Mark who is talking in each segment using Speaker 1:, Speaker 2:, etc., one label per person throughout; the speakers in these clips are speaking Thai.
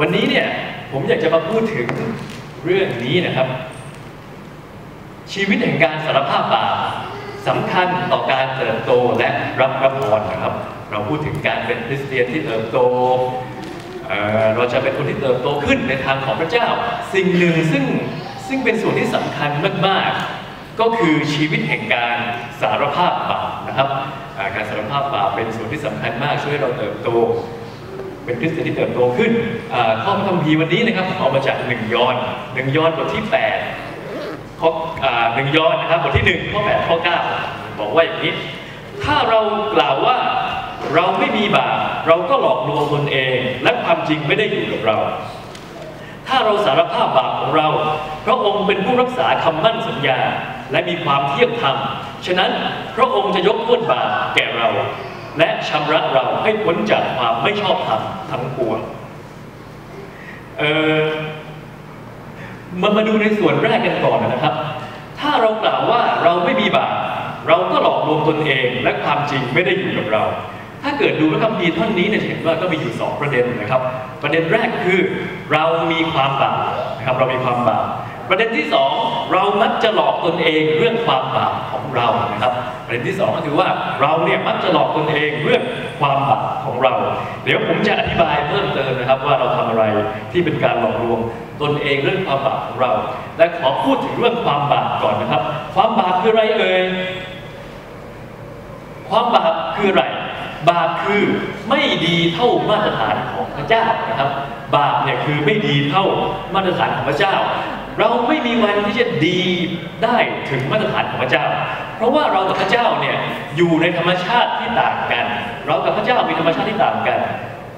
Speaker 1: วันนี้เนี่ยผมอยากจะมาพูดถึงเรื่องนี้นะครับ ชีวิตแห่งการสารภาพบาปสำคัญต่อการเติบโตและรับรับพรนะครับ เราพูดถึงการเป็นคริสเตียนที่เติบโตเเราจะเป็นคนที่เติบโตขึ้นในทางของพระเจ้า สิ่งหนึ่งซึ่งซึ่งเป็นส่วนที่สำคัญมากๆ ก็คือชีวิตแห่งการสารภาพบาปนะครับ การสารภาพบาปเป็นส่วนที่สำคัญมากช่วยให้เราเติบโต เป็นคริสเตียนที่เติบโตขึ้นข้อพระคัมภีร์วันนี้นะครับเอามาจากหนึ่งยอห์นหนึ่งยอห์นบทที่แปดข้อหนึ่งยอห์นนะครับบทที่หนึ่งข้อแปดข้อเก้าบอกว่าอย่างนี้ ถ้าเรากล่าวว่าเราไม่มีบาปเราก็หลอกลวงตนเอง และความจริงไม่ได้อยู่กับเรา ถ้าเราสารภาพบาปของเรา พระองค์เป็นผู้รักษาคำมั่นสัญญา และมีความเที่ยงธรรมฉะนั้นพระองค์จะยกโทษบาปแก่เรา และชำระเราให้พ้นจากความไม่ชอบธรรมทั้งปวงเออมามาดูในส่วนแรกกันก่อนนะครับ ถ้าเรากล่าวว่าเราไม่มีบาปเราก็หลอกลวงตนเองและความจริงไม่ได้อยู่กับเรา ถ้าเกิดดูพระคัมภีร์ท่อนนี้เนี่ยเห็นว่าก็มีอยู่สองประเด็นนะครับ ประเด็นแรกคือเรามีความบาปนะครับเรามีความบาปประเด็นที่สองเรามักจะหลอกตนเองเรื่องความบาปของเรานะครับ ประเด็นที่สองก็คือว่าเราเนี่ยมักจะหลอกตนเองเรื่องความบาปของเรา เดี๋ยวผมจะอธิบายเพิ่มเติมนะครับ ว่าเราทำอะไรที่เป็นการหลอกลวงตนเองเรื่องความบาปของเรา และขอพูดถึงเรื่องความบาปก่อนนะครับ ความบาปคืออะไรเอ่ยความบาปคืออะไร บาปคือไม่ดีเท่ามาตรฐานของพระเจ้านะครับ บาปเนี่ยคือไม่ดีเท่ามาตรฐานของพระเจ้า เราไม่มีวันที่จะดีได้ถึงมาตรฐานของพระเจ้า ราะว่าเรากับพระเจ้าเนี่ยอยู่ในธรรมชาติที่ต่างกัน เรากับพระเจ้ามีธรรมชาติที่ต่างกัน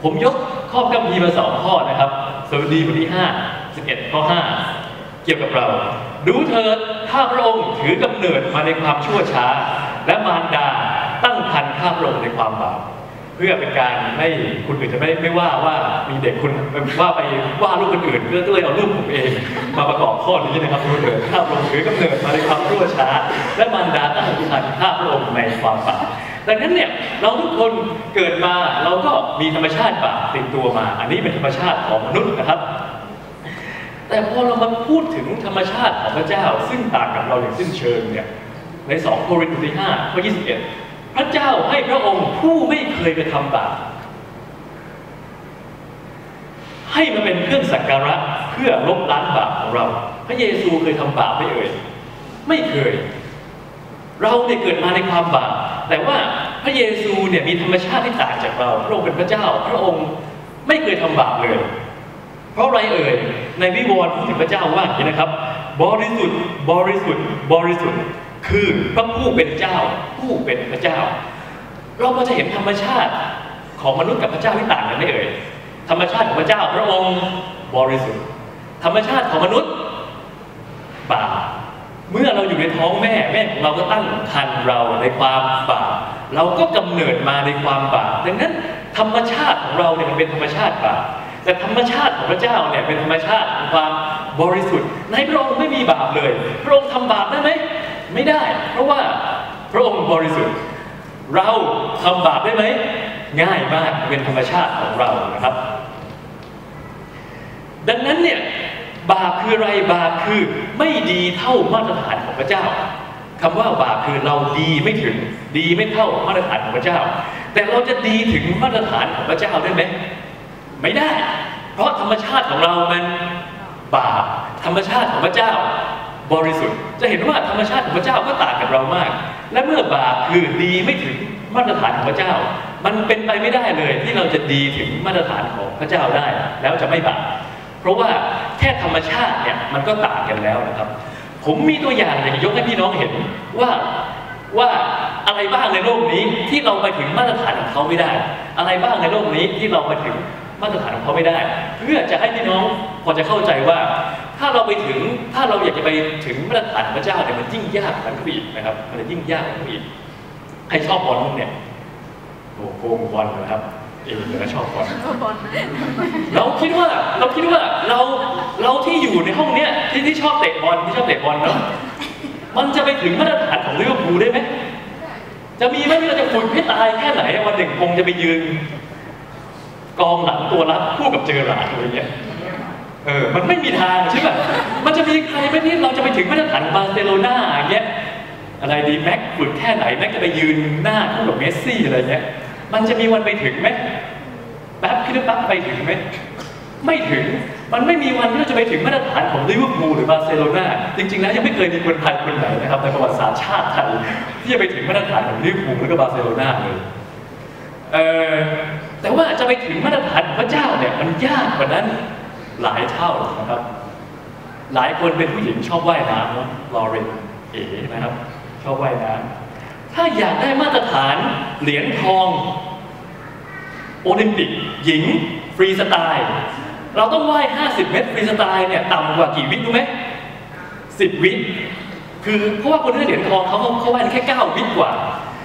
Speaker 1: ผมยกข้อคัมภีร์มาสองข้อนะครับสวดีบทที่ห้าสิบเอ็ดข้อห้าเกี่ยวกับเรา ดูเถิดถ้าพระองค์ถือกำเนิดมาในความชั่วช้า และมารดาตั้งคันข้าพระองค์ในความบาป เพื่อเป็นการไม่คุณอื่นจะไม่ไม่ว่าว่ามีเด็กคุณว่าไปว่าลูกคนอื่นก็เลยเอารูปผมเอง มาประกอบข้อนี้นะครับดูเถิดข้าพระองค์ถือกำเนิดมาในความชั่วช้า และมารดาตั้งครรภ์ข้าพระองค์ในความบาปดังนั้นเนี่ยเราทุกคนเกิดมาเราก็มีธรรมชาติบาปติดตัวมา อันนี้เป็นธรรมชาติของมนุษย์นะครับ แต่พอเรามาพูดถึงธรรมชาติของพระเจ้า ซึ่งต่างกับเราอย่างสิ้นเชิงเนี่ยใน 2 โครินธ์บทที่5ข้อ21 พระเจ้าให้พระองค์ผู้ไม่เคยกระทำบาปให้มาเป็นเครื่องสักการะเพื่อลบล้างบาปของเรา พระเยซูเคยทำบาปไหม่เอ่ยไม่เคย เราเนี่ยเกิดมาในความบาปแต่ว่าพระเยซูเนี่ยมีธรรมชาติที่ต่างจากเรา พระองค์เป็นพระเจ้า พระองค์ไม่เคยทำบาปเลย เพราะอะไรเอ่ยในวิวรณ์พูดถึงพระเจ้าว่าอย่างนี้นะครับ บริสุทธิ์บริสุทธิ์บริสุทธิ์ คือพระผู้เป็นเจ้า ผู้เป็นพระเจ้า เราก็จะเห็นธรรมชาติของมนุษย์กับพระเจ้าที่ต่างกันไม่เอ่ยธรรมชาติของพระเจ้าพระองค์บริสุทธิ์ ธรรมชาติของมนุษย์บาปเมื่อเราอยู่ในท้องแม่แม่ของเราก็ตั้งครรภ์เราในความบาปเราก็กำเนิดมาในความบาปดังนั้นธรรมชาติของเราเนี่ยมันเป็นธรรมชาติบาปแต่ธรรมชาติของพระเจ้าเนี่ยเป็นธรรมชาติของความบริสุทธิ์ในพระองค์ไม่มีบาปเลย พระองค์ทำบาปได้ไหม ไม่ได้ เพราะว่าพระองค์บริสุทธิ์ เราทำบาปได้ไหม ง่ายมากเป็นธรรมชาติของเรานะครับ ดังนั้นเนี่ยบาปคืออะไรบาปคือไม่ดีเท่ามาตรฐานของพระเจ้าคำว่าบาปคือเราดีไม่ถึงดีไม่เท่ามาตรฐานของพระเจ้า แต่เราจะดีถึงมาตรฐานของพระเจ้าได้ไหมไม่ได้ เพราะธรรมชาติของเรามันบาปธรรมชาติของพระเจ้า บริสุทธิ์ จะเห็นว่าธรรมชาติของพระเจ้าก็ต่างกับเรามาก และเมื่อบาปคือดีไม่ถึงมาตรฐานของพระเจ้า มันเป็นไปไม่ได้เลยที่เราจะดีถึงมาตรฐานของพระเจ้าได้ แล้วจะไม่บาปเพราะว่าแค่ธรรมชาติเนี่ยมันก็ต่างกันแล้วนะครับ ผมมีตัวอย่างอยากจะยกให้พี่น้องเห็นว่าว่าอะไรบ้างในโลกนี้ที่เราไปถึงมาตรฐานของเขาไม่ได้ อะไรบ้างในโลกนี้ที่เราไปถึงมาตรฐานของเขาไม่ได้ เพื่อจะให้พี่น้องพอจะเข้าใจว่า ถ้าเราไปถึงถ้าเราอยากจะไปถึงมาตรฐานของพระเจ้าเนี่ยมันยิ่งยากมันก็อีกนะครับมันจะยิ่งยากมันก็อีกใครชอบบอลบ้างเนี่ยโอ้โหบอลนะครับเองก็ชอบบอล
Speaker 2: บอลนะ
Speaker 1: เราคิดว่าเราคิดว่าเราเราที่อยู่ในห้องเนี้ยที่ที่ชอบเตะบอลที่ชอบเตะบอลเนาะมันจะไปถึงมาตรฐานของลิเวอร์พูลได้ไหมจะมีไหมที่เราจะฝึกให้ตายแค่ไหนวันหนึ่งคงจะไปยืน กองหลังตัวรับคู่กับเจอราร์ดอะไรเงี้ย เออ มันไม่มีทางใช่ไหมมันจะมีใครไหมที่เราจะไปถึงมาตรฐานบาร์เซโลนาอย่างเงี้ย อะไรดีแม็กฝึกแค่ไหนแม็กจะไปยืนหน้าคู่กับเมสซี่อะไรเงี้ย มันจะมีวันไปถึงไหมแป๊บคิดว่าแป๊บไปถึงไหมไม่ถึง มันไม่มีวันที่เราจะไปถึงมาตรฐานของลิเวอร์พูลหรือบาร์เซโลนาจริง ๆ แล้วยังไม่เคยมีคนไทยคนไหนนะครับในประวัติศาสตร์ชาติไทยที่จะไปถึงมาตรฐานของลิเวอร์พูลแล้วก็บาร์เซโลนาเลยเออแต่ว่าจะไปถึงมาตรฐานของพระเจ้าเนี่ยมันยากกว่านั้น หลายเท่านะครับ หลายคนเป็นผู้หญิงชอบว่ายน้ำเนาะลอเรนเอ๋นะครับ ชอบว่ายน้ำถ้าอยากได้มาตรฐานเหรียญทอง โอลิมปิก หญิง ฟรีสไตล์ เราต้องว่าย 50 เมตรฟรีสไตล์เนี่ยต่ำกว่ากี่วิรู้ไหม10วิคือเพราะว่าคนที่ได้เหรียญทองเขาเขาเขาว่ายแค่ 9 วิกว่า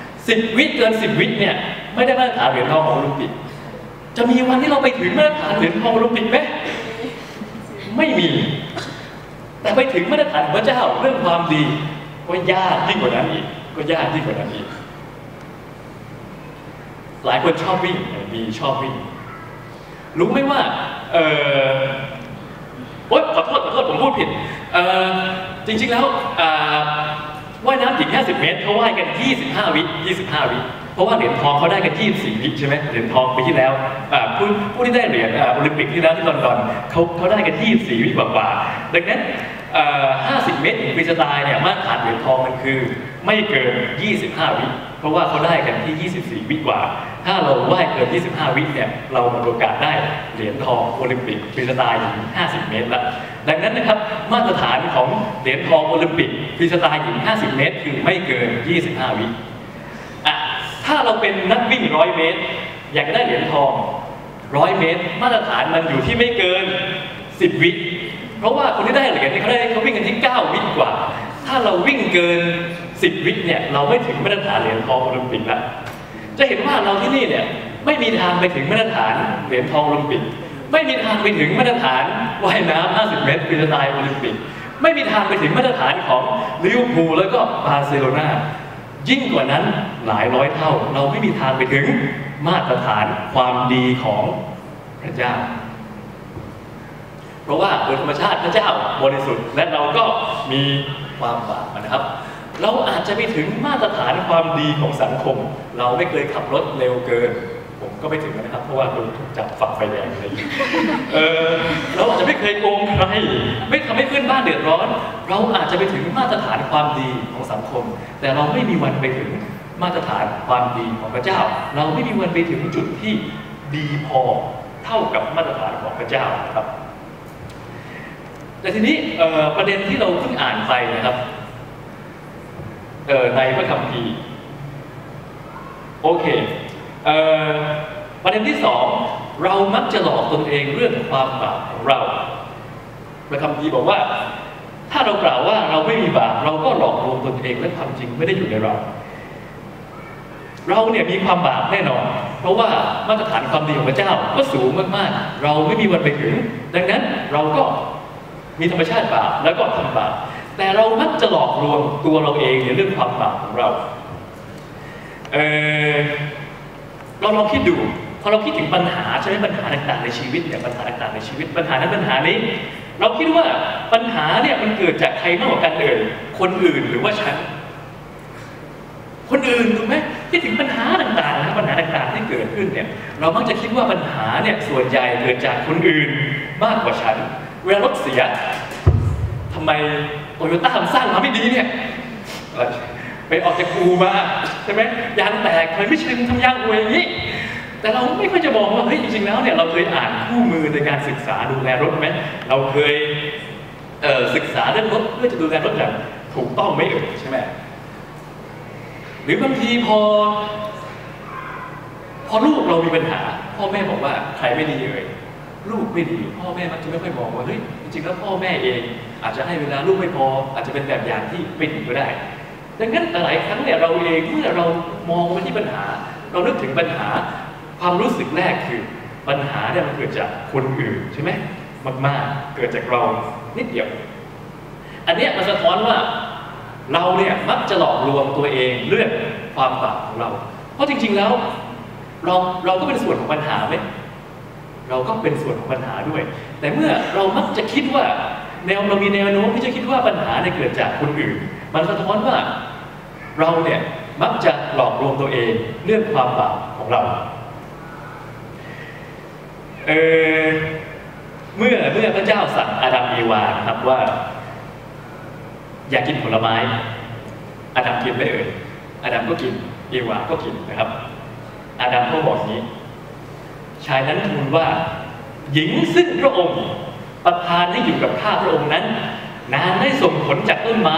Speaker 1: 10 วิเกิน 10 วิเนี่ยไม่ได้มาตรฐานเหรียญทองของโอลิมปิกจะมีวันที่เราไปถึงมาตรฐานเหรียญทองโอลิมปิกไหม ไม่มี แต่ไปถึงมาตรฐานของพระเจ้าเรื่องความดี ก็ยากยิ่งกว่านั้นอีก ก็ยากยิ่งกว่านั้นอีก หลายคนชอบวิ่งมีชอบวิ่ง รู้ไหมว่า เออโอ๊ยขอโทษขอโทษผมพูดผิด เออจริง ๆ แล้วว่ายน้ำหญิง50 เมตรเขาว่ายกัน 25 วิ 25 วิเพ ราะว่าเหรียญทองเขาได้กัน 24 วิใช่ไหมเหรียญทองปีที่แล้วผู้ผู้ที่ได้เหรียญโอลิมปิกที่แล้วที่ลอนดอนเขาเขาได้กัน 24 วิกว่าๆดังนั้น 50 เมตรหญิงฟรีสไตล์เนี่ยมาตรฐานเหรียญทองมันคือ ไม่เกิน 25 วิเพราะว่าเขาได้กันที่ 24 วิกว่า ถ้าเราว่ายเกิน 25 วิเนี่ยเรามีโอกาสได้เหรียญทองโอลิมปิกฟรีสไตล์หญิง50 เมตรละดังนั้นนะครับมาตรฐานของเหรียญทองโอลิมปิกฟรีสไตล์หญิง 50 เมตร คือไม่เกิน 25 วิ ถ้าเราเป็นนักวิ่ง100เมตร อยากได้เหรียญทอง100เมตร มาตรฐานมันอยู่ที่ไม่เกิน 10 วิเพราะว่าคนที่ได้เหรียญนี่เขาได้เขาวิ่งกันที่ 9 วิกว่า ถ้าเราวิ่งเกิน 10 วิเนี่ยเราไม่ถึงมาตรฐานเหรียญทองโอลิมปิกแล้วจะเห็นว่าเราที่นี่เนี่ยไม่มีทางไปถึงมาตรฐานเหรียญทองโอลิมปิก ไม่มีทางไปถึงมาตรฐานว่ายน้ำ 50 เมตรฟรีสไตล์โอลิมปิก ไม่มีทางไปถึงมาตรฐานของลิเวอร์พูลแล้วก็บาร์เซโลนา ยิ่งกว่านั้นหลายร้อยเท่า เราไม่มีทางไปถึงมาตรฐานความดีของพระเจ้า เพราะว่าโดยธรรมชาติพระเจ้าบริสุทธิ์และเราก็มีความบาปนะครับ เราอาจจะไปถึงมาตรฐานความดีของสังคม เราไม่เคยขับรถเร็วเกิน ผมก็ไม่ถึงนะครับ เพราะว่าโดนถูกจับฝักไฟแดงอะไรอย่างเงี้ยเออเราอาจจะไม่เคยโกงใครไม่ทำให้เพื่อนบ้านเดือดร้อน เราอาจจะไปถึงมาตรฐานความดีของสังคม แต่เราไม่มีวันไปถึงมาตรฐานความดีของพระเจ้า เราไม่มีวันไปถึงจุดที่ดีพอเท่ากับมาตรฐานของพระเจ้าครับ แต่ทีนี้ประเด็นที่เราเพิ่งอ่านไปนะครับในพระคัมภีร์โอเค ประเด็นที่สองเรามักจะหลอกตนเองเรื่องความบาปของเราพระคัมภีร์บอกว่า ถ้าเรากล่าวว่าเราไม่มีบาปเราก็หลอกลวงตนเองและความจริงไม่ได้อยู่ในเรา เราเนี่ยมีความบาปแน่นอน เพราะว่ามาตรฐานความดีของพระเจ้าก็สูงมากๆ เราไม่มีวันไปถึง ดังนั้นเราก็มีธรรมชาติบาปแล้วก็ทำบาปแต่เรามักจะหลอกลวงตัวเราเองในเรื่องความบาปของเราเออ เราลองคิดดูพอเราคิดถึงปัญหาใช่ไหมปัญหาต่างๆในชีวิตเนี่ยปัญหาต่างๆในชีวิต ปัญหานั้นปัญหานี้ เราคิดว่าปัญหาเนี่ยมันเกิดจากใครมากกว่ากันเอ่ยคนอื่นหรือว่าฉัน คนอื่นถูกไหมคิดถึงปัญหาต่างๆนะปัญหาต่างๆที่เกิดขึ้นเนี่ยเรามักจะคิดว่าปัญหาเนี่ยส่วนใหญ่เกิดจากคนอื่นมากกว่าฉัน เวลารถเสียทำไมโตโยต้าสร้างมาไม่ดีเนี่ยเอ่ ไปออกจากครูมาใช่ไหมยางแตกทำไมไม่ชินทำยางอวยอย่างนี้แต่เราไม่ค่อยจะมองว่าเฮ้ยจริงๆแล้วเนี่ยเราเคยอ่านคู่มือในการศึกษาดูแลรถไหมเราเคยเศึกษาเรื่องรถเพื่อจะดูแลรถอย่างถูกต้องไหมเอ่ยใช่ไหมหรือบางทีพอ พอลูกเรามีปัญหา พ่อแม่บอกว่าใครไม่ดีเอ่ยลูกไม่ดีพ่อแม่มักจะไม่ค่อยมองว่าเฮ้ยจริงๆแล้วพ่อแม่เอง อาจจะให้เวลาลูกไม่พออาจจะเป็นแบบอย่างที่ไม่ดีก็ได้ ดังนั้นหลายครั้งเนี่ยเราเองเมื่อเรามองไปที่ปัญหา เรานึกถึงปัญหาความรู้สึกแรกคือปัญหาเนี่ยมันเกิดจากคนอื่นใช่ไหมมากๆ เกิดจากเรานิดเดียว อันเนี้ยมันสะท้อนว่าเราเนี่ยมักจะหลอกลวงตัวเองเรื่องความบาปของเรา เพราะจริง ๆแล้ว เราเราก็เป็นส่วนของปัญหาไหมเราก็เป็นส่วนของปัญหาด้วย แต่เมื่อเรามักจะคิดว่าแนวเรามีแนวโน้มที่จะคิดว่าปัญหาเนี่ยเกิดจากคนอื่น มันสะท้อนว่า เราเนี่ยมักจะหลอกลวงตัวเองเรื่องความบาปของเราเออเมื่อเมื่อพระเจ้าสั่งอาดัมเอวาครับว่า อยากกินผลไม้ อาดัมกินไม่เอ่ยอาดัมก็กินเอวาก็กินนะครับ อาดัมก็บอกนี้ ชายนั้นทูลว่า หญิงซึ่งพระองค์ ประทานให้อยู่กับข้าพระองค์นั้น นางได้ส่งผลจากต้นไม้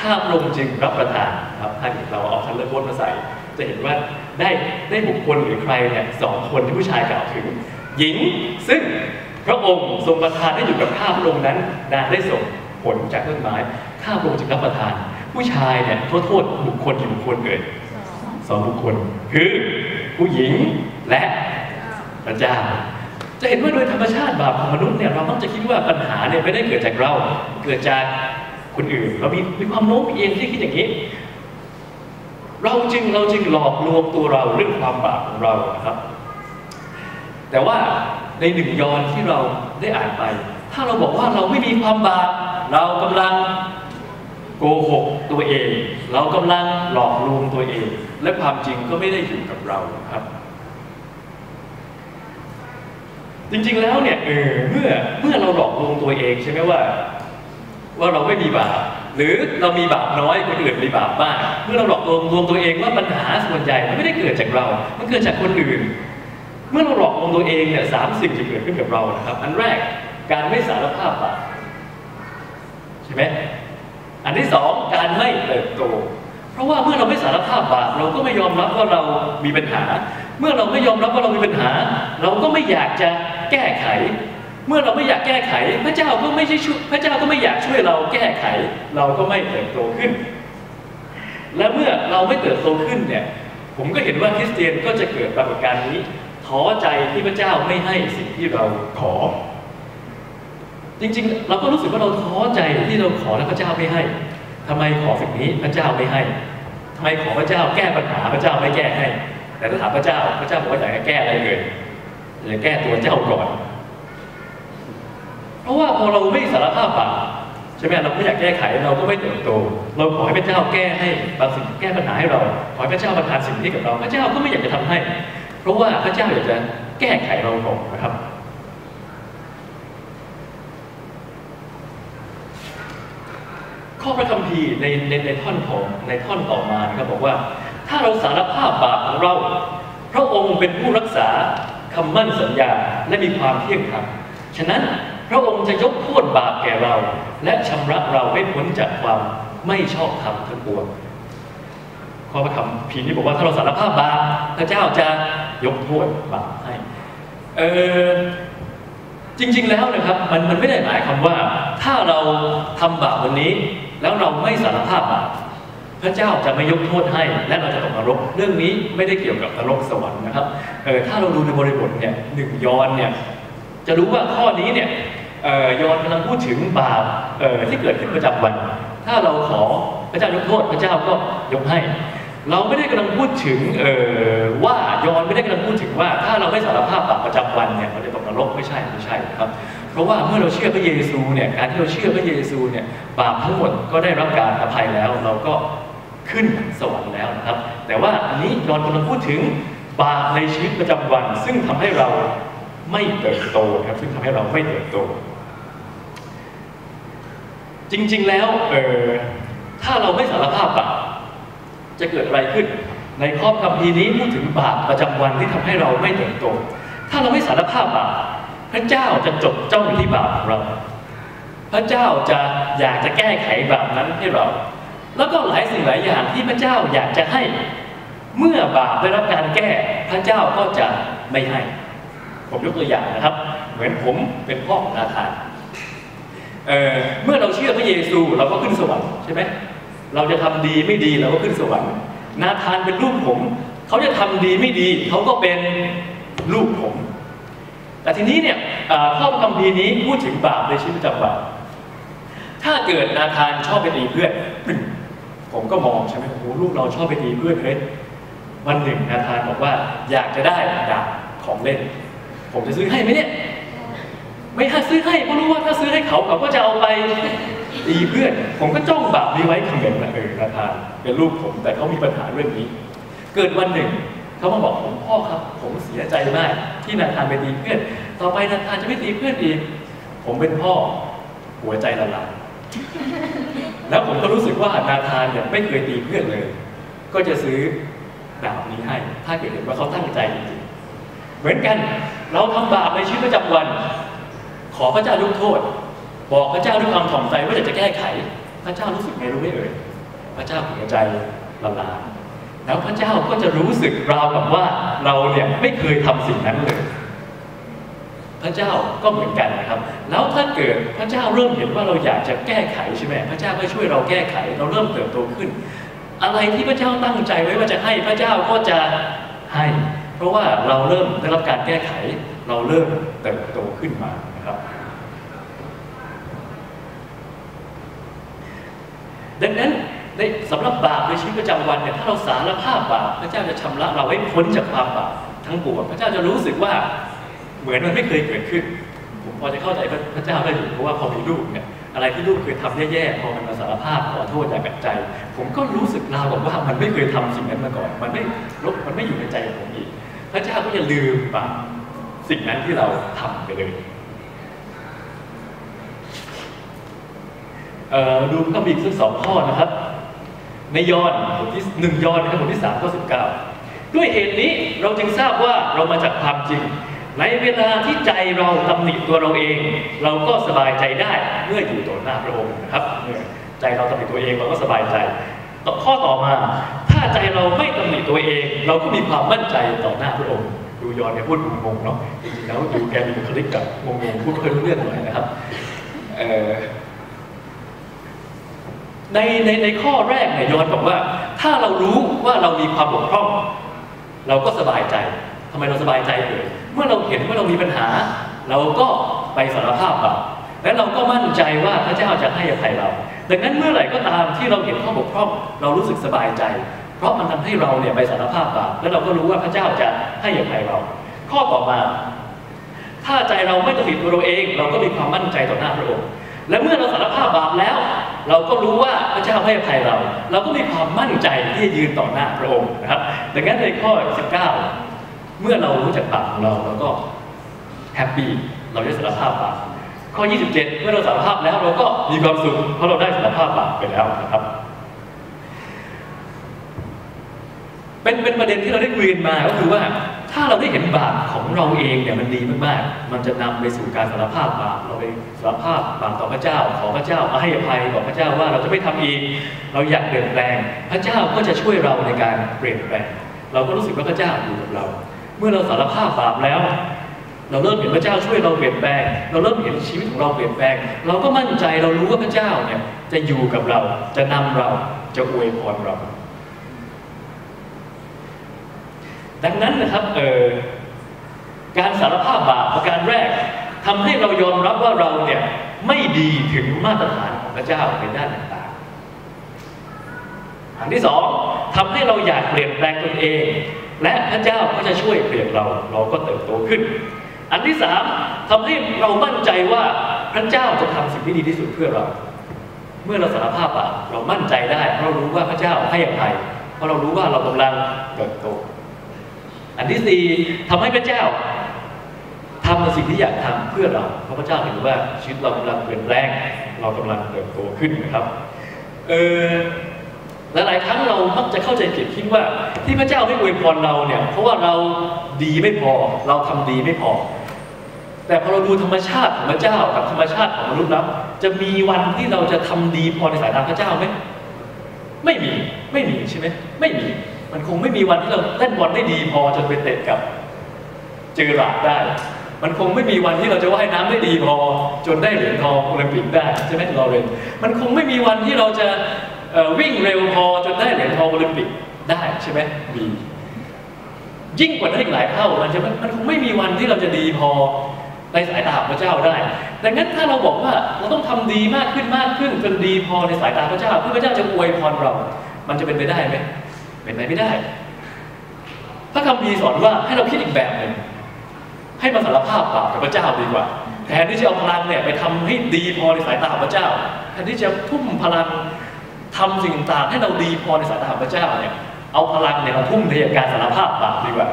Speaker 1: ข้าพระองค์จึงรับประทาน ครับ ถ้าเราเอาทันเลอร์โบนมาใส่ จะเห็นว่าได้ได้บุคคลหรือใครเนี่ยสองคนที่ผู้ชายกล่าวถึง หญิงซึ่งพระองค์ทรงประทานให้อยู่กับข้าพระองค์นั้นนางได้ส่งผลจากต้นไม้ข้าพระองค์จึงรับประทาน ผู้ชายเนี่ยโทษโทษบุคคลกี่บุคคลเอ่ยสองบุคคล คือผู้หญิงและพระเจ้าจะเห็นว่าโดยธรรมชาติบาปของมนุษย์เนี่ยเรามักจะคิดว่าปัญหาเนี่ยไม่ได้เกิดจากเรา เกิดจากคนอื่น เรามีมีความโน้มเอียงที่คิดอย่างนี้ เราจึงเราจึงหลอกลวงตัวเราเรื่องความบาปของเรานะครับ แต่ว่าในหนึ่งยอนที่เราได้อ่านไป ถ้าเราบอกว่าเราไม่มีความบาปเรากำลังโกหกตัวเอง เรากำลังหลอกลวงตัวเอง และความจริงก็ไม่ได้อยู่กับเราครับ จริงๆแล้วเนี่ยเออเมื่อเมื่อเราหลอกลวงตัวเองใช่ไหมว่า ว่าเราไม่มีบาป หรือเรามีบาปน้อยคนอื่นมีบาปมากเมื่อเราหลอกลวงลวงตัวเองว่าปัญหาส่วนใหญ่มันไม่ได้เกิดจากเรา มันเกิดจากคนอื่น เมื่อเราหลอกลวงตัวเองเนี่ยสามสิ่งจะเกิดขึ้นกับเรานะครับ อันแรกการไม่สารภาพบาปใช่ไหมอันที่สองการไม่เติบโต เพราะว่าเมื่อเราไม่สารภาพบาปเราก็ไม่ยอมรับว่าเรามีปัญหา เมื่อเราไม่ยอมรับว่าเรามีปัญหา เราก็ไม่อยากจะแก้ไข เมื่อเราไม่อยากแก้ไข พระเจ้าก็ไม่ใช่ช่วยพระเจ้าก็ไม่อยากช่วยเราแก้ไข เราก็ไม่เติบโตขึ้น และเมื่อเราไม่เติบโตขึ้นเนี่ยผมก็เห็นว่าคริสเตียนก็จะเกิดปรากฏการณ์นี้ท้อใจที่พระเจ้าไม่ให้สิ่งที่เราขอ จริงๆ เราก็รู้สึกว่าเราท้อใจที่เราขอแล้วพระเจ้าไม่ให้ทำไมขอสิ่งนี้พระเจ้าไม่ให้ทำไมขอพระเจ้าแก้ปัญหาพระเจ้าไม่แก้ให้ แต่ถ้าถามพระเจ้าพระเจ้าบอกว่าอยากให้แก้อะไรเลยอยากแก้ตัวเจ้าก่อน เพราะว่าพอเราไม่สารภาพบาปใช่ไหมเราไม่อยากแก้ไขเราก็ไม่เติบโต เราขอให้พระเจ้าแก้ให้บางสิ่งแก้ปัญหาให้เรา ขอให้พระเจ้าประทานสิ่งนี้กับเรา พระเจ้าก็ไม่อยากจะทำให้ เพราะว่าพระเจ้าอยากจะแก้ไขเราก่อนนะครับข้อพระคัมภีร์ในในในท่อนของในท่อนต่อมานะครับบอกว่า ถ้าเราสารภาพบาปของเรา พระองค์เป็นผู้รักษาคำมั่นสัญญาและมีความเที่ยงธรรมฉะนั้น พระองค์จะยกโทษบาปแก่เรา และชำระเราให้พ้นจากความไม่ชอบธรรมทั้งปวงข้อพระคัมภีนี้บอกว่าถ้าเราสารภาพบาปพระเจ้าจะยกโทษบาปให้เออจริง ๆ แล้วนะครับมันมันไม่ได้หมายความว่า ถ้าเราทำบาปวันนี้ แล้วเราไม่สารภาพบาปพระเจ้าจะไม่ยกโทษให้ และเราจะตกนรก เรื่องนี้ไม่ได้เกี่ยวกับนรกสวรรค์นะครับเออถ้าเราดูในบริบทเนี่ยหนึ่งย้อนเนี่ยจะรู้ว่าข้อนี้เนี่ย ยอนกำลังพูดถึงบาปที่เกิดขึ้นประจำวัน ถ้าเราขอพระเจ้ายกโทษพระเจ้าก็ยกให้ เราไม่ได้กำลังพูดถึงว่ายอนไม่ได้กำลังพูดถึงว่า ถ้าเราไม่สารภาพบาปประจำวันเนี่ยเราจะตกนรกไม่ใช่ไม่ใช่ครับ เพราะว่าเมื่อเราเชื่อพระเยซูเนี่ยการที่เราเชื่อพระเยซูเนี่ยบาปทั้งหมดก็ได้รับการอภัยแล้วเราก็ขึ้นสวรรค์แล้วนะครับ แต่ว่าอันนี้ยอนกำลังพูดถึงบาปในชีวิตประจำวัน ซึ่งทำให้เราไม่เติบโตครับซึ่งทำให้เราไม่เติบโต จริง ๆ แล้วเออถ้าเราไม่สารภาพบาปจะเกิดอะไรขึ้น ในข้อคัมภีนี้พูดถึงบาปประจำวันที่ทำให้เราไม่เติบโต ถ้าเราไม่สารภาพบาปพระเจ้าจะจดจ้องที่บาปของเรา พระเจ้าจะอยากจะแก้ไขบาปนั้นให้เรา แล้วก็หลายสิ่งหลายอย่างที่พระเจ้าอยากจะให้ เมื่อบาปได้รับการแก้ พระเจ้าก็จะไม่ให้ ผมยกตัวอย่างนะครับ เหมือนผมเป็นพ่อของนาธาน เออเมื่อเราเชื่อพระเยซูเราก็ขึ้นสวรรค์ใช่ไหมเราจะทำดีไม่ดีเราก็ขึ้นสวรรค์นาธานเป็นลูกผม เขาจะทำดีไม่ดีเขาก็เป็นลูกผม แต่ทีนี้เนี่ยข้อคัมภีนี้พูดถึงบาปในชีวิตประจำวันถ้าเกิดนาธานชอบไปตีเพื่อน ผมก็มองใช่ไหมโอ้ลูกเราชอบไปตีเพื่อนเฮ้ยวันหนึ่งนาธานบอกว่าอยากจะได้ดาบของเล่น ผมจะซื้อให้ไหมเนี่ย ไม่ให้ซื้อให้เพราะรู้ว่าถ้าซื้อให้เขาเขาก็จะเอาไปตีเพื่อน ผมก็จ้องบาปนี้ไว้คำเมนต์นะเออนาธานเป็นลูกผมแต่เขามีปัญหาเรื่องนี้ เกิดวันหนึ่งเขามาบอกผมพ่อครับ ผมเสียใจมาก ที่นาธานไปตีเพื่อน ต่อไปนาธานจะไม่ตีเพื่อนอีกผมเป็นพ่อหัวใจละลายแล้วผมก็รู้สึกว่านาธานเนี่ยไม่เคยตีเพื่อนเลย ก็จะซื้อดาบนี้ให้ ถ้าเกิดเห็นว่าเขาตั้งใจจริงๆเหมือนกันเราทำบาปในชีวิตประจำวัน ขอพระเจ้ายกโทษ บอกพระเจ้าด้วยความถ่อมใจว่าจะแก้ไข พระเจ้ารู้สึกไงรู้ไหมเอ่ยพระเจ้าเหัวใจละลายแล้วพระเจ้าก็จะรู้สึกราวกับว่าเราเนี่ยไม่เคยทำสิ่งนั้นเลย พระเจ้าก็เหมือนกันนะครับ แล้วถ้าเกิดพระเจ้าเริ่มเห็นว่าเราอยากจะแก้ไขใช่ไหมพระเจ้าก็ช่วยเราแก้ไข เราเริ่มเติบโตขึ้น อะไรที่พระเจ้าตั้งใจไว้ว่าจะให้พระเจ้าก็จะให้ เพราะว่าเราเริ่มได้รับการแก้ไข เราเริ่มเติบโตขึ้นมานะครับ ดังนั้นในสำหรับบาปในชีวิตประจำวันเนี่ยถ้าเราสารภาพบาปพระเจ้าจะชำระเราให้พ้นจากความบาปทั้งปวงพระเจ้าจะรู้สึกว่าเหมือนมันไม่เคยเกิดขึ้น ผมพอจะเข้าใจพระเจ้าได้อยู่เพราะว่าพอมีลูกเนี่ยอะไรที่ลูกเคยทำแย่ๆพอมันมาสารภาพขอโทษจากใจ ผมก็รู้สึกราวกับว่ามันไม่เคยทำสิ่งนั้นมาก่อน มันไม่ลบมันไม่อยู่ในใจของผมอีก พระเจ้าก็จะลืมบาปสิ่งนั้นที่เราทำไปเลย ดูก็มีอีกสักสองข้อนะครับ ในยอห์นบทที่หนึ่งยอห์นนะครับบทที่สามข้อสิบเก้าด้วยเหตุนี้เราจึงทราบว่าเรามาจากความจริง ในเวลาที่ใจเราตำหนิตัวเราเอง เราก็สบายใจได้เมื่ออยู่ต่อหน้าพระองค์นะครับเมื่อใจเราตำหนิตัวเองเราก็สบายใจต่อข้อต่อมา ถ้าใจเราไม่ตำหนิตัวเอง เราก็มีความมั่นใจต่อหน้าพระองค์ดูยอห์นแกพูดงงๆเนาะจริงๆแล้วดูแกมีคลิกกับงงๆพูดไม่ค่อเรื่องหน่อยนะครับเอ่อ ในในในข้อแรกเนี่ยยอนบอกว่า ถ้าเรารู้ว่าเรามีความบกพร่อง เราก็สบายใจทำไมเราสบายใจเลยเมื่อเราเห็นว่าเรามีปัญหา เราก็ไปสารภาพบาปและเราก็มั่นใจว่าพระเจ้าจะให้อภัยเรา ดังนั้นเมื่อไหร่ก็ตามที่เราเห็นข้อบกพร่อง เรารู้สึกสบายใจ เพราะมันทำให้เราเนี่ยไปสารภาพบาปและเราก็รู้ว่าพระเจ้าจะให้อภัยเรา ข้อต่อมา ถ้าใจเราไม่ตำหนิตัวเราเอง เราก็มีความมั่นใจต่อหน้าพระองค์ และเมื่อเราสารภาพบาปแล้ว เราก็รู้ว่าพระเจ้าให้อภัยเรา เราก็มีความมั่นใจที่จะยืนต่อหน้าพระองค์นะครับ ดังนั้นในข้อ 19 เมื่อเรารู้จักบาปของเราเราก็แฮปปี้เราได้สารภาพบาปข้อ 27 เมื่อเราสารภาพแล้วเราก็มีความสุขเพราะเราได้สารภาพบาปไปแล้วนะครับ เป็นเป็นประเด็นที่เราได้คุยกันมาก็คือว่า ถ้าเราได้เห็นบาปของเราเองเนี่ยมันดีมากๆ มันจะนำไปสู่การสารภาพบาปเราไปสารภาพบาปต่อพระเจ้า ขอพระเจ้าให้อภัยต่อพระเจ้าว่าเราจะไม่ทำอีก เราอยากเปลี่ยนแปลง พระเจ้าก็จะช่วยเราในการเปลี่ยนแปลง เราก็รู้สึกว่าพระเจ้าอยู่กับเรา เมื่อเราสารภาพบาปแล้ว เราเริ่มเห็นพระเจ้าช่วยเราเปลี่ยนแปลง เราเริ่มเห็นชีวิตของเราเปลี่ยนแปลง เราก็มั่นใจเรารู้ว่าพระเจ้าเนี่ยจะอยู่กับเรา จะนำเรา จะอวยพรเรา ดังนั้นนะครับเออการสารภาพบาปประการแรกทำให้เรายอมรับว่าเราเนี่ยไม่ดีถึงมาตรฐานของพระเจ้าในด้านต่างๆอันที่สองทำให้เราอยากเปลี่ยนแปลงตนเอง และพระเจ้าก็จะช่วยเปลี่ยนเราเราก็เติบโตขึ้น อันที่สามทำให้เรามั่นใจว่าพระเจ้าจะทำสิ่งที่ดีที่สุดเพื่อเรา เมื่อเราสารภาพบาปเรามั่นใจได้เพราะเรารู้ว่าพระเจ้าให้อภัยเพราะเรารู้ว่าเรากำลังเติบโต อันที่สี่ทำให้พระเจ้าทำในสิ่งที่อยากทำเพื่อเรา เพราะพระเจ้าเห็นว่าชีวิตเรากำลังเปลี่ยนแปลง เรากำลังเติบโตขึ้นนะครับเออหลายๆครั้งเรามักจะเข้าใจผิดคิดว่า ที่พระเจ้าไม่อวยพรเราเนี่ย เพราะว่าเราดีไม่พอ เราทำดีไม่พอ แต่พอเราดูธรรมชาติของพระเจ้ากับธรรมชาติของมนุษย์แล้วจะมีวันที่เราจะทำดีพอในสายตาพระเจ้าไหมไม่มีไม่มีใช่ไหมไม่มี มันคงไม่มีวันที่เราเล่นบอลได้ดีพอจนไปเตะกับเจอราร์ดได้ มันคงไม่มีวันที่เราจะว่ายน้ำได้ดีพอ จนได้เหรียญทองโอลิมปิกได้ใช่ไหมลอเรนมันคงไม่มีวันที่เราจะวิ่งเร็วพอจนได้เหรียญทองโอลิมปิกได้ใช่ไหมมียิ่งกว่านั้นอีกหลายเท่ามันจะมันคงไม่มีวันที่เราจะดีพอในสายตาพระเจ้าได้ ดังนั้นถ้าเราบอกว่าเราต้องทำดีมากขึ้นมากขึ้นจนดีพอในสายตาพระเจ้าเพื่อพระเจ้าจะอวยพรเรา มันจะเป็นไปได้ไหม เป็นไปไม่ได้ พระคัมภีร์สอนว่าให้เราคิดอีกแบบหนึ่งให้มาสารภาพบาปกับพระเจ้าดีกว่า แทนที่จะเอาพลังเนี่ยไปทำให้ดีพอในสายตาของพระเจ้า แทนที่จะทุ่มพลังทำสิ่งต่างๆให้เราดีพอในสายตาของพระเจ้าเนี่ยเอาพลังเนี่ยมาทุ่มในการสารภาพบาปดีกว่า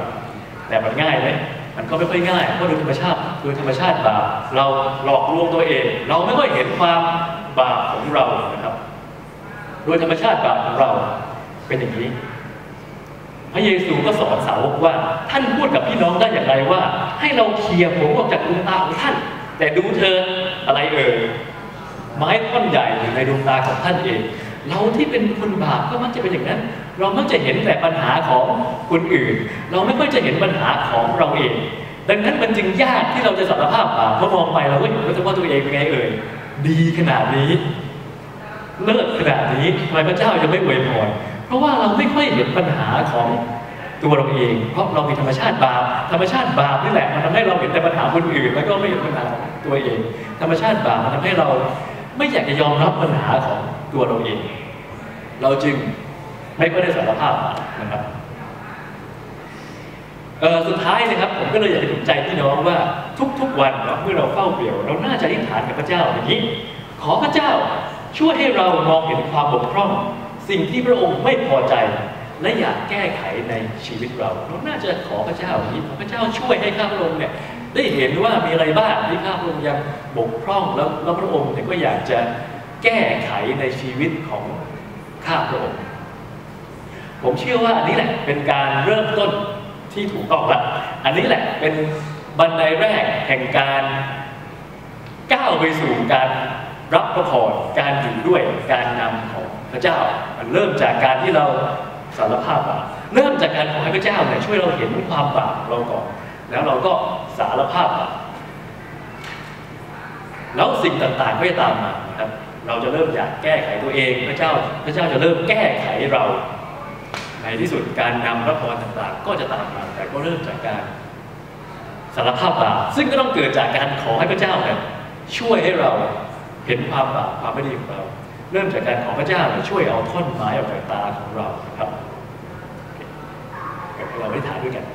Speaker 1: แต่มันง่ายไหมมันก็ไม่ค่อยง่ายเพราะโดยธรรมชาติโดยธรรมชาติบาปเราหลอกลวงตัวเอง เราไม่ค่อยเห็นความบาปของเรานะครับ โดยธรรมชาติบาปของเราเป็นอย่างนี้ พระเยซูก็สอนสาวกว่า ท่านพูดกับพี่น้องได้อย่างไรว่า ให้เราเคลียร์ผมออกจากดวงตาของท่าน แต่ดูเธออะไรเอ่ยไม้ท่อนใหญ่อยู่ในดวงตาของท่านเอง เราที่เป็นคนบาปก็มักจะเป็นอย่างนั้น เรามักจะเห็นแต่ปัญหาของคนอื่น เราไม่ค่อยจะเห็นปัญหาของเราเอง ดังนั้นมันจึงยากที่เราจะสารภาพบาปเพราะมองไปเราก็เห็นว่าตัวเองเป็นไงเอ่ยดีขนาดนี้ เลิศขนาดนี้ทำไมพระเจ้ายังไม่อวยพร ราะว่าเราไม่ค่อยเห็นปัญหาของตัวเราเอง เพราะเรามีธรรมชาติบาปธรรมชาติบาปนี่แหละมันทำให้เราเห็นแต่ปัญหาคนอื่น แล้วก็ไม่เห็นปัญหาตัวเอง ธรรมชาติบาปมันทำให้เราไม่อยากจะยอมรับปัญหาของตัวเราเอง เราจึงไม่ค่อยได้สารภาพนะครับสุดท้ายนะครับผมก็เลยอยากจะหนุนใจพี่น้องว่าทุกๆวันเนาะเมื่อเราเฝ้าเปลี่ยว เราน่าจะอธิษฐานกับพระเจ้าอย่างนี้ ขอพระเจ้าช่วยให้เรามองเห็นความบกพร่อง สิ่งที่พระองค์ไม่พอใจ และอยากแก้ไขในชีวิตเราเราน่าจะขอพระเจ้าอย่างนี้พระเจ้าช่วยให้ข้าพระองค์เนี่ยได้เห็นว่ามีอะไรบ้างที่ข้าพระองค์ยังบกพร่องแล้วแล้วพระองค์เนี่ยก็อยากจะแก้ไขในชีวิตของข้าพระองค์ ผมเชื่อว่าอันนี้แหละเป็นการเริ่มต้นที่ถูกต้องละอันนี้แหละเป็นบันไดแรกแห่งการก้าวไปสู่การ รับพระพรการอยู่ด้วยการนำของพระเจ้า มันเริ่มจากการที่เราสารภาพบาปเริ่มจากการขอให้พระเจ้าเนี่ยช่วยเราเห็นความบาปเราก่อน แล้วเราก็สารภาพบาปแล้วสิ่งต่างๆก็จะตามมาครับ เราจะเริ่มอยากแก้ไขตัวเองพระเจ้า พระเจ้าจะเริ่มแก้ไขเรา ในที่สุดการนำพระพรต่างๆ ก็จะตามมาแต่ก็เริ่มจากการสารภาพบาปซึ่งก็ต้องเกิดจากการขอให้พระเจ้าเนี่ยช่วยให้เรา เห็นความบาปความไม่ดีของเรา เริ่มจากการขอพระเจ้าช่วยเอาท่อนไม้ออกจากตาของเรานะครับให้เราได้ถ่ายด้วยกัน